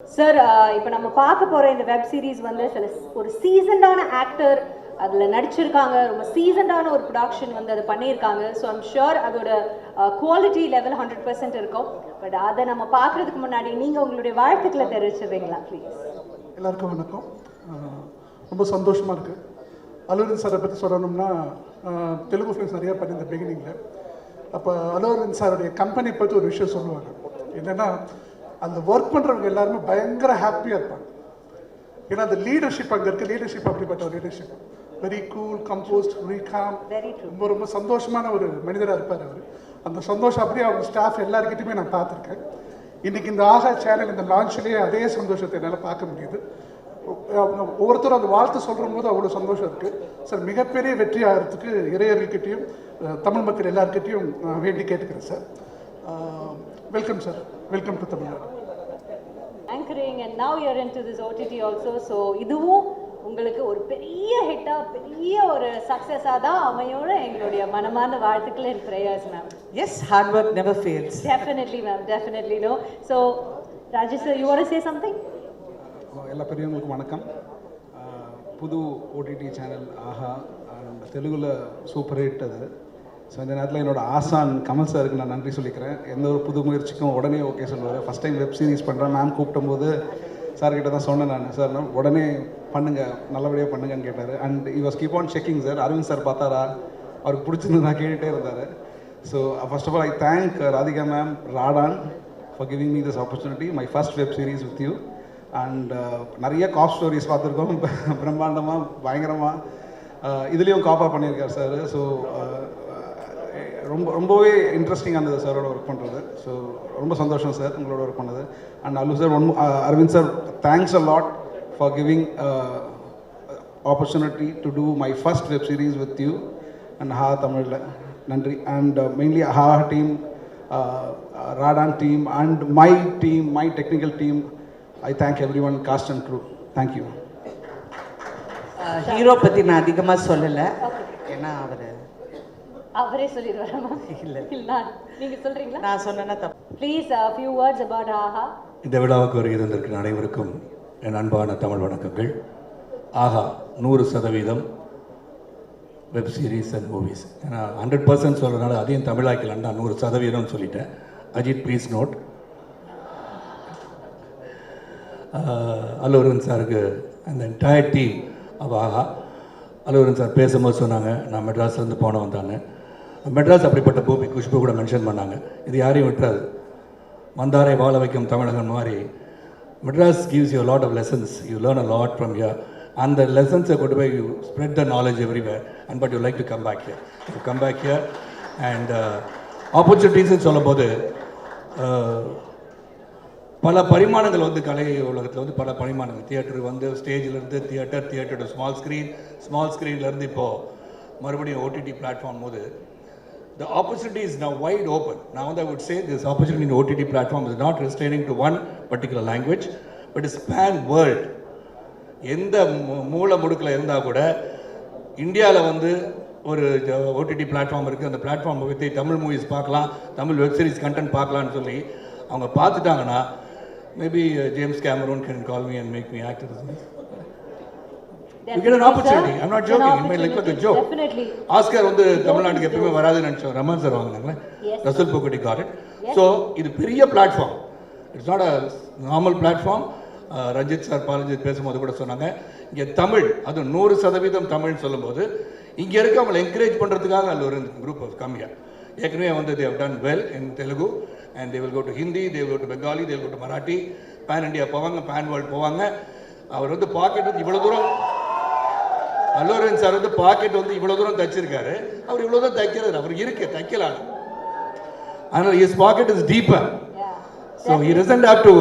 Sir uh, இப்போ நம்ம பார்க்க போகிற இந்த வெப் சீரிஸ் வந்து சில ஒரு சீசன்டான ஆக்டர் அதில் நடிச்சிருக்காங்க. ரொம்ப சீசன்டான ஒரு ப்ரொடக்ஷன் வந்து அதை பண்ணியிருக்காங்க. ஸோ ஐம் ஷுர் அதோட குவாலிட்டி லெவல் ஹண்ட்ரட் பர்சன்ட் இருக்கும். பட் அதை நம்ம பார்க்கறதுக்கு முன்னாடி நீங்கள் உங்களுடைய வாழ்த்துக்களை தெரிவிச்சிடுறீங்களா ப்ளீஸ் எல்லாருக்கும் வணக்கம். ரொம்ப சந்தோஷமாக இருக்குது அலுவலன் சாரை பற்றி சொல்லணும்னா தெலுங்கு ஃபிலிம்ஸ் நிறையா பண்ணியிருந்த பிகினிங்கில் அப்போ அலுவலன் சாருடைய கம்பெனி பற்றி ஒரு விஷயம் சொல்லுவாங்க. என்னென்னா அந்த ஒர்க் பண்ணுறவங்க எல்லாருமே பயங்கர ஹாப்பியாக இருப்பாங்க. ஏன்னா அந்த லீடர்ஷிப் அங்கே இருக்க. லீடர்ஷிப் அப்படிப்பட்ட ஒரு leadership very cool composed very calm. ரொம்ப ரொம்ப சந்தோஷமான ஒரு மனிதராக இருப்பார் அவர். அந்த சந்தோஷம் அப்படியே அவங்க ஸ்டாஃப் எல்லாருக்கிட்டையுமே நான் பார்த்துருக்கேன். இன்னைக்கு இந்த ஆகா சேனல் இந்த லான்ச்லேயே அதே சந்தோஷத்தை என்னால் பார்க்க முடியுது. ஒவ்வொருத்தரும் அந்த வாழ்த்து சொல்கிற போது அவ்வளோ சந்தோஷம் இருக்குது சார் மிகப்பெரிய வெற்றி ஆகிறதுக்கு இறையர்கள்கிட்டையும் தமிழ் மக்கள் எல்லாருக்கிட்டையும் வேண்டி கேட்டுக்கிறேன் sir. Welcome sir welcome to Tamil Nadu anchoring and now you're into this OTT also so இதுவும் உங்களுக்கு ஒரு பெரிய ஹிட்டாக பெரிய ஒரு சக்ஸஸாக தான் அமையோட எங்களுடைய மனமார்ந்த வாழ்த்துக்கள் and prayers ma'am Yes, hard work never fails. Definitely ma'am definitely no so Rajesh sir you say something எல்லா பெரியவங்களுக்கும் வணக்கம். ஆஹ் புது ஓடிடி சேனல் ஆஹா தெலுங்குல சூப்பர் ஹிட் அது. ஸோ இந்த நேரத்தில் என்னோட ஆசான் கமல் சாருக்கு நான் நன்றி சொல்லிக்கிறேன். எந்த ஒரு புது முயற்சிக்கும் உடனே ஓகே சொல்லுவார். ஃபஸ்ட் டைம் வெப் சீரிஸ் பண்ணுறேன் மேம் கூப்பிடும்போது சார் கிட்ட தான் சொன்னேன் நான். சார் நான் உடனே பண்ணுங்க. நல்லபடியாக பண்ணுங்கன்னு கேட்டார். And he was keep on checking sir Aravind sir பார்த்தாரா? அவருக்கு பிடிச்சிருந்து நான் கேட்டுகிட்டே இருந்தார். So first of all I thank Radhika ma'am Radaan for giving me this opportunity my first web series with you and நிறைய காப் ஸ்டோரிஸ் பார்த்துருக்கோம். பிரம்மாண்டமாக பயங்கரமாக uh, இதுலேயும் காப்பாக பண்ணியிருக்கார் சார் ஸோ uh, ரொம்ப ரொம்பவே இன்ட்ரெஸ்டிங்காக இருந்தது சாரோட ஒர்க் பண்ணுறது ஸோ ரொம்ப சந்தோஷம் சார் உங்களோட ஒர்க் பண்ணது. And Allu sir one Aravind sir thanks a lot for giving opportunity to to my first web series with you and Aha தமிழில் நன்றி. And mainly Aha team Radaan team and my team my technical team I thank everyone cast and crew thank you hero பற்றி நான் அதிகமாக சொல்லலை. ஏன்னா அவர் அவரே சொல்லிடுவாரா? Ma'am இல்ல. இல்லை. நீங்கள் சொல்கிறீங்களா நான் சொன்னேன்னா தப்பு. Please few words about Aha இந்த விழாவுக்கு வருகை தந்திருக்கிற அனைவருக்கும் என் அன்பான தமிழ் வணக்கங்கள். ஆஹா நூறு சதவீதம் வெப் சீரிஸ் அண்ட் மூவிஸ் ஏன்னா ஹண்ட்ரட் பர்சன்ட் சொல்கிறனால அதையும் தமிழாக்கலாம்டா நூறு சதவீதம்னு சொல்லிட்டேன். அஜித் ப்ளீஸ் நோட் அல்லூரன் சாருக்கு அந்த என்டையர் டீம் அவ ஆஹா அல்லூரன் சார் பேசும்போது சொன்னாங்க நான் மெட்ராஸ்லேருந்து போன வந்தாங்க மெட்ராஸ் அப்படிப்பட்ட பூமி குஷ்பு கூட மென்ஷன் பண்ணாங்க. இது யாரையும் விட்டுறாது. மந்தாரை வாழ வைக்கும் தமிழகம் மாதிரி. Madras gives you lot of lessons you learn a lot from from அந்த லெசன்ஸை கொண்டு போய் you spread the knowledge everywhere and but you like to come back here you come back here and ஆப்பர்ச்சுனிட்டிஸ்ன்னு சொல்லும்போது uh, பல பரிமாணங்கள் வந்து கலை உலகத்தில் வந்து பல பரிமாணங்கள். தியேட்டர் வந்து ஸ்டேஜிலேருந்து theatre theatre small screen small ஸ்க்ரீன்லேருந்து இப்போது மறுபடியும் ஓடிடி பிளாட்ஃபார்ம் போது the opportunity is now wide open. Now I would say this opportunity in OTT platform is not restraining to one particular language, but is pan world. எந்த மூ- மூல முடுக்கில் இருந்தால் கூட இந்தியாவில் வந்து ஒரு ஓடிடி பிளாட்ஃபார்ம் இருக்குது அந்த பிளாட்ஃபார்ம் பற்றி தமிழ் மூவிஸ் பார்க்கலாம் தமிழ் வெப் சீரிஸ் கண்டென்ட் பார்க்கலாம்னு சொல்லி அவங்க பார்த்துட்டாங்கன்னா maybe James Cameron can call me and make me actor You get an opportunity. I'm not joking. It may look like a joke. Definitely. Oscar வந்து தமிழ்நாட்டுக்கு எப்பயுமே வராதுன்னு நினச்சோம் Rahman sir வாங்கினாங்களே. Resul Pookutty got it so இது பெரிய platform it's not a normal platform Ranjith sir பாலஞ்சித் பேசும்போது கூட சொன்னாங்க இங்கே தமிழ் அது நூறு சதவீதம் தமிழ்னு சொல்லும்போது இங்கே இருக்க அவங்களை என்கரேஜ் பண்ணுறதுக்காக அதில் ஒரு குரூப் ஆஃப் கம்மியாக ஏற்கனவே வந்து they've done well in Telugu and they will go to Hindi they will go to Bengali they will go to Marathi pan India போவாங்க பேன் வேர்ல்டு போவாங்க அவர் வந்து பாக்கெட் வந்து இவ்வளோ தூரம் அல்லூரன் சார் வந்து பாக்கெட் வந்து இவ்வளோ தூரம் தைச்சிருக்காரு. அவர் இவ்வளோ தூரம் தைக்கிறது அவர் இருக்கு தைக்கலாம். ஆனால் is pocket is deeper. So have to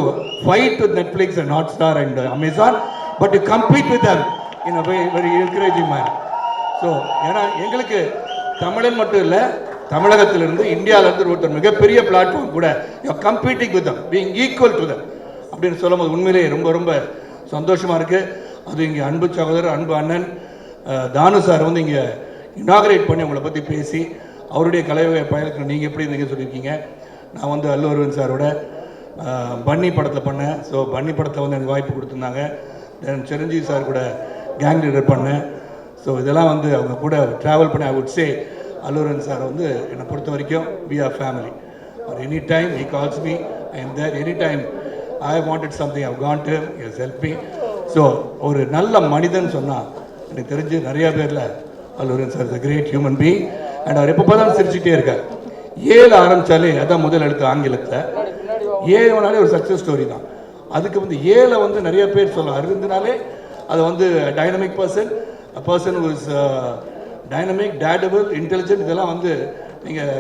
fight with Netflix and Hotstar and uh, Amazon, but to compete with them in a very, very encouraging manner. So ஏன்னா எங்களுக்கு தமிழன் மட்டும் இல்லை தமிழகத்திலிருந்து இந்தியாவிலேருந்து ஒருத்தர் மிகப்பெரிய பிளாட்ஃபார்ம் கூட competing with them being equal to them அப்படின்னு சொல்லும்போது உண்மையிலேயே ரொம்ப ரொம்ப சந்தோஷமாக இருக்குது அது இங்கே அன்பு சகோதரர் அன்பு அண்ணன் தானு சார் வந்து இங்கே இனாகரேட் பண்ணி உங்களை பற்றி பேசி அவருடைய கலை பயணத்தில் நீங்கள் எப்படி இருந்தீங்க சொல்லியிருக்கீங்க. நான் வந்து அல்லு அரவிந்த் சாரோட பன்னி படத்தில் பண்ணேன். ஸோ பன்னி படத்தில் வந்து எனக்கு வாய்ப்பு கொடுத்துருந்தாங்க. தென் சிரஞ்சீவி சார் கூட கேங் லீடர் பண்ணேன். ஸோ இதெல்லாம் வந்து அவங்க கூட ட்ராவல் பண்ணி ஐ வுட் சே அல்லூரன் சார் வந்து என்னை பொறுத்த வரைக்கும் we are family are any time he calls me I am there any time I wanted something I can to help me so ஒரு நல்ல மனிதன் சொன்னால் எனக்கு தெரிஞ்சு நிறைய பேரில் அல்லூரன் sir is great human being and அவர் எப்போ பார்த்தாலும் சிரிச்சுட்டே இருக்கார். ஏழு ஆரம்பித்தாலே அதான் முதல் எழுத்து ஆங்கிலத்தில். ஏழுனாலே ஒரு சக்ஸஸ் ஸ்டோரி தான். அதுக்கு வந்து ஏழை வந்து நிறைய பேர் சொல்லலாம் அருந்தினாலே அது வந்து dynamic person person is dynamic டேடபிள் intelligent இதெல்லாம் வந்து நீங்கள்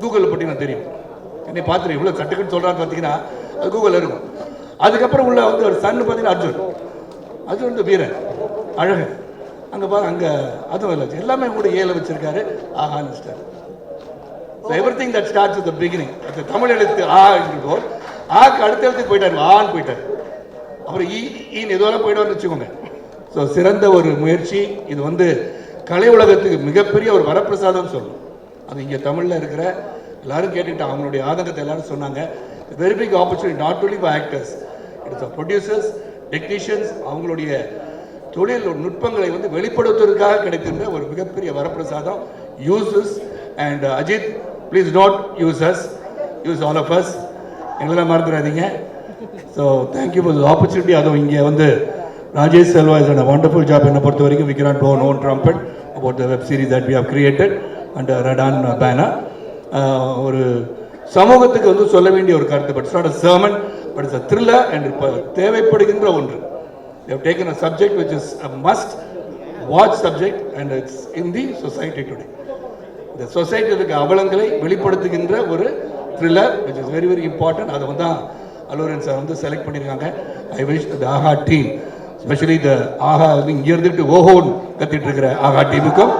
கூகுளில் போட்டிங்கன்னா தெரியும். என்னை பார்த்துரு இவ்வளோ சட்டுக்குன்னு சொல்கிறான்னு பார்த்தீங்கன்னா அது கூகுளில் இருக்கும். அதுக்கப்புறம் உள்ள வந்து ஒரு சன்னு பார்த்தீங்கன்னா அர்ஜுன். அர்ஜுன் வந்து வீரன். அழகன். அங்கே பாரு அங்கே அதுவும் இல்லை எல்லாமே கூட ஏழை வச்சிருக்காரு. ஆஹான்னு star so everything that starts with beginning அது தமிழ் எழுத்து ஆ என்றோ ஆக்கு அடுத்த எழுத்துக்கு போயிட்டார் ஆன்னு போயிட்டார். அப்புறம் ஈ ஈன்னு எதுவெல்லாம் போயிடுவார்னு வச்சுக்கோங்க. ஸோ சிறந்த ஒரு முயற்சி. இது வந்து கலை உலகத்துக்கு மிகப்பெரிய ஒரு வரப்பிரசாதம் சொல்லணும். அது இங்கே தமிழில் இருக்கிற எல்லாரும் கேட்டுக்கிட்டாங்க அவங்களுடைய ஆதங்கத்தை எல்லாரும் சொன்னாங்க. Very big opportunity not only for actors it's producers technicians அவங்களுடைய தொழில் நுட்பங்களை வந்து வெளிப்படுத்துவதற்காக கிடைக்கின்ற ஒரு மிகப்பெரிய வரப்பிரசாதம் use us and Ajith please not use us use all of us எங்களெல்லாம் மறந்துடாதீங்க. So thank you for the opportunity அதுவும் இங்கே வந்து Rajesh Selva is and wonderful job என்னை பொறுத்த வரைக்கும் we cannot know known trumpet the web series that we we created and under Radan banner uh, ஒரு சமூகத்துக்கு வந்து சொல்ல வேண்டிய ஒரு கருத்து but not a sermon but it's a thriller and இப்போ தேவைப்படுகின்ற ஒன்று. They have taken a subject which is a must watch subject and it's in the society today. இந்த சொசைட்டியில் இருக்க அவலங்களை வெளிப்படுத்துகின்ற ஒரு thriller which is very very important அதை வந்து தான் சார் வந்து செலக்ட் பண்ணியிருக்காங்க I wish the Aha team specially the Aha இங்கே இருந்துட்டு ஓஹோன்னு கத்திட்டு இருக்கிற ஆஹா டீமுக்கும்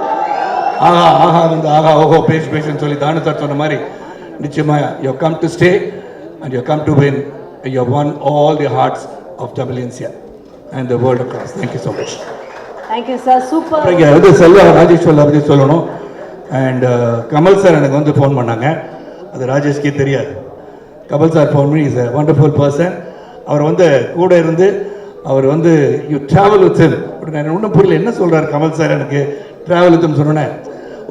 ஆஹா ஆஹா வந்து ஆஹா ஓஹோ பேசு பேசுன்னு சொல்லி தானு சார் சொன்ன மாதிரி நிச்சயமாக you come to stay and you come to win you won all the hearts of தமிழியன்சியா and the world across thank you so much thank you sir super இங்கே வந்து செல்வா ராஜேஸ்வரில் பற்றி சொல்லணும். அண்ட் கமல் சார் எனக்கு வந்து ஃபோன் பண்ணாங்க. அது ராஜேஷ்கே தெரியாது. கமல் சார் ஃபோன் பண்ணி இஸ் a wonderful பர்சன் அவர் வந்து கூட இருந்து அவர் வந்து யூ ட்ராவல் வித் him. நான் ஒன்றும் புரியல. என்ன சொல்கிறார் கமல் சார் எனக்கு? ட்ராவல் வித்னு சொன்னோன்னே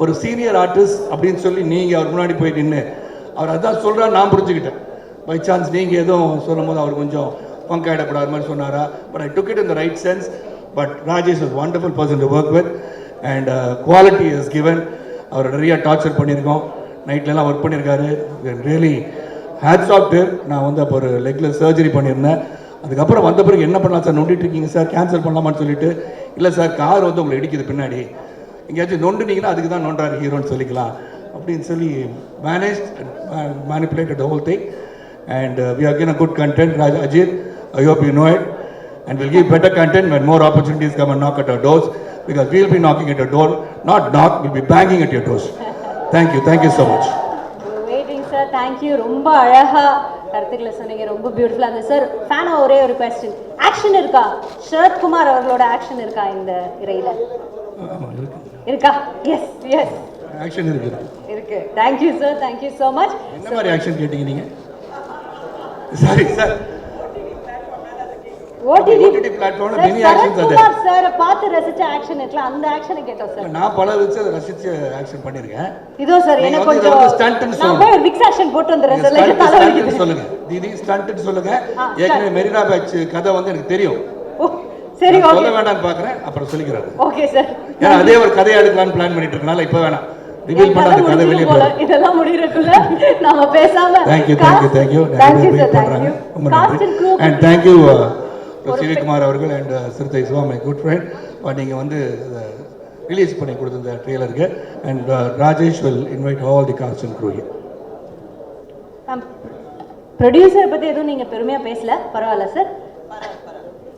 ஒரு சீனியர் ஆர்டிஸ்ட் அப்படின்னு சொல்லி நீங்கள் அவர் முன்னாடி போய் நின்று அவர் அதான் சொல்கிறார் நான் புரிஞ்சுக்கிட்டேன். பை சான்ஸ் நீங்கள் எதுவும் சொல்லும் போது அவர் கொஞ்சம் பங்க் ஆகிடக்கூடாது மாதிரி சொன்னாரா? But I took it in the right sense but Rajesh is wonderful person to work with and quality is given அவர் நிறையா டார்ச்சர் பண்ணியிருக்கோம். நைட்லலாம் ஒர்க் பண்ணியிருக்காரு. ரியலி ஹேட்ஸ் ஆஃப் டு நான் வந்து அப்போ ஒரு லெக்கில் சர்ஜரி பண்ணியிருந்தேன். அதுக்கப்புறம் வந்த பிறகு என்ன பண்ணலாம் சார் நொண்டிட்டு இருக்கீங்க சார் கேன்சல் பண்ணலாமான்னு சொல்லிட்டு இல்லை சார் கார் வந்து உங்களை இடிக்குது பின்னாடி. எங்கேயாச்சும் நொண்டுனீங்கன்னா அதுக்கு தான் நொண்டார் ஹீரோன்னு சொல்லிக்கலாம். அப்படின்னு சொல்லி manage manipulated whole thing and we are are a good content content, Ajith I hope you know it. And we'll give better content when more opportunities come and knock at our doors because we'll be knocking at your door. Not knock, we'll be banging at your doors. Thank you. Thank you so much. Waiting sir thank you ரொம்ப அழகா கருத்துக்களை சொன்னீங்க ரொம்ப பியூட்டிஃபுல்லாக இருந்தது sir ஃபேனா ஒரே ஒரு கொஸ்டின் ஆக்ஷன் இருக்கா சரத்குமார் அவர்களோட ஆக்ஷன் இருக்கா இந்த இறையில இருக்கா எஸ் எஸ் ஆக்ஷன் இருக்குது இருக்கு thank you sir thank you so much என்ன மாதிரி ஆக்ஷன் கேட்டீங்க நீங்க sorry sir OTT OTT platform ல many actions are there. Sarathkumar sir பார்த்து ரசிச்ச ஆக்ஷன் இருக்கலாம் அந்த ஆக்ஷனை கேட்டோம் சார் நான் பல வச்சு அதை ரசிச்சு ஆக்ஷன் பண்ணியிருக்கேன் இதோ சார் எனக்கு கொஞ்சம் stunt ன்னு நான் போய் ஒரு விக்ஸ் ஆக்ஷன் போட்டு சார் தலை வலிக்குது. சொல்லுங்க. தீதி சொல்லுங்க. ஏற்கனவே. மெரினா பேட்ச் கதை வந்து எனக்கு தெரியும். சரி ஓகே சொல்ல வேண்டாம்னு பாக்குறேன் அப்புறம் சொல்லிக்கிறாரு. ஓகே சார் ஏன்னா அதே ஒரு கதையா எடுக்கலாம்னு பிளான் பண்ணிட்டு இருக்கனால இப்போ வேணாம். ரிவீல் பண்ண அந்த கதை வெளியே போகும் இதெல்லாம் முடியறதுக்குள்ள நாம பேசாம thank you thank you thank you நிறைய சார் பேர் பண்றாங்க. தேங்க்யூ ரொம்ப நன்றி. அண்ட் க்ரூ அண்ட் சிவகுமார் அவர்கள் and Siruthai Siva my good friend நீங்கள் வந்து ரிலீஸ் பண்ணி கொடுத்த ட்ரெய்லருக்கு and Rajesh will invite all the cast and crew ப்ரொடியூசரை பத்தி எதுவும் நீங்க பெருமையா பேசல? பரவாயில்ல சார்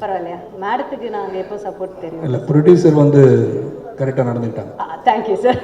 பரவாயில்லையா? மேடத்துக்கு நாங்க எப்போ சப்போர்ட் தெரியும்? இல்லை ப்ரொடியூசர் வந்து கரெக்டாக நடந்துக்கிட்டாங்க. Thank you sir